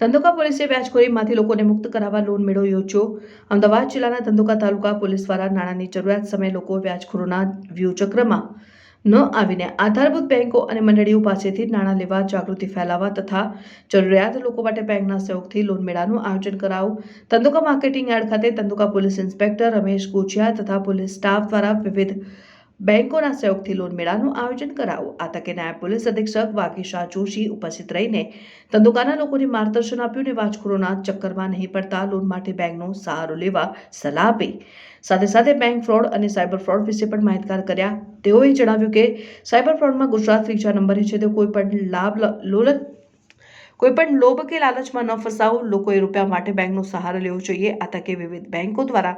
ધંધુકા પોલીસે વ્યાજખોરીમાંથી લોકોને મુક્ત કરાવવા લોન મેળો યોજ્યો. અમદાવાદ જિલ્લાના ધંધુકા તાલુકા પોલીસ દ્વારા નાણાંની જરૂરિયાત સમયે લોકો વ્યાજખોરોના વ્યૂહચક્રમાં ન આવીને આધારભૂત બેંકો અને મંડળીઓ પાસેથી નાણાં લેવા, જાગૃતિ ફેલાવવા તથા જરૂરિયાત લોકો માટે બેંકના સહયોગથી લોન મેળાનું આયોજન કરાવું. ધંધુકા માર્કેટિંગ યાર્ડ ખાતે ધંધુકા પોલીસ ઇન્સ્પેક્ટર રમેશ ગુજિયા તથા પોલીસ સ્ટાફ દ્વારા વિવિધ બેંકોના સહયોગથી લોન મેળાનું આયોજન કરાવો. આ તકે નાયબ પોલીસ અધિક્ષક વાગીશા જોશી ઉપસ્થિત રહીને ધંધુકાના લોકોને માર્ગદર્શન આપ્યું અને વાજખોરોના ચક્કરમાં નહીં પડતા લોન માટે બેંકનો સહારો લેવા સલાહ આપી. સાથે સાથે બેંક ફ્રોડ અને સાયબર ફ્રોડ વિશે પણ માહિતગાર કર્યા. તેઓએ જણાવ્યું કે સાયબર ફ્રોડમાં ગુજરાત ત્રીજા નંબરે છે. તો કોઈ પણ લાભ લોલત કોઈપણ લોભ કે લાલચમાં ન ફસાવું. લોકોએ રૂપિયા માટે બેંકનો સહારો લેવો જોઈએ. આ તકે વિવિધ બેંકો દ્વારા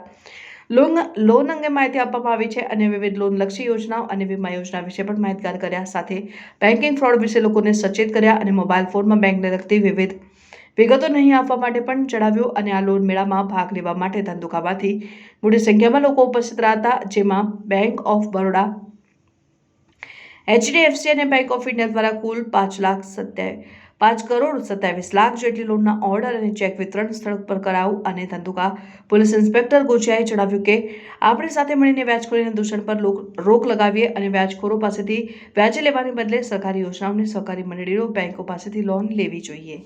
લોન લોન અંગે માહિતી આપવામાં આવી છે અને વિવિધ લોનલક્ષી યોજનાઓ અને વીમા યોજના વિશે પણ માહિતગાર કર્યા. સાથે બેન્કિંગ ફ્રોડ વિશે લોકોને સચેત કર્યા અને મોબાઈલ ફોનમાં બેંકને લગતી વિવિધ વિગતો નહીં આપવા માટે પણ જણાવ્યું અને આ લોન મેળામાં ભાગ લેવા માટે ધંધુકામાંથી મોટી સંખ્યામાં લોકો ઉપસ્થિત રહ્યા હતા જેમાં બેંક ઓફ બરોડા, એચડીએફસી અને બેંક ઓફ ઇન્ડિયા દ્વારા કુલ પાંચ લાખ સત્યા પાંચ કરોડ સત્યાવીસ લાખ જેટલી લોનના ઓર્ડર અને ચેક વિતરણ સ્થળ પર કરાવું અને ધંધુકા પોલીસ ઇન્સ્પેક્ટર ગોચિયાએ જણાવ્યું કે, આપણે સાથે મળીને વ્યાજખોરીના દૂષણ પર રોક લગાવીએ અને વ્યાજખોરો પાસેથી વ્યાજે લેવાની બદલે સરકારી યોજનાઓની સહકારી મંડળીઓ બેંકો પાસેથી લોન લેવી જોઈએ.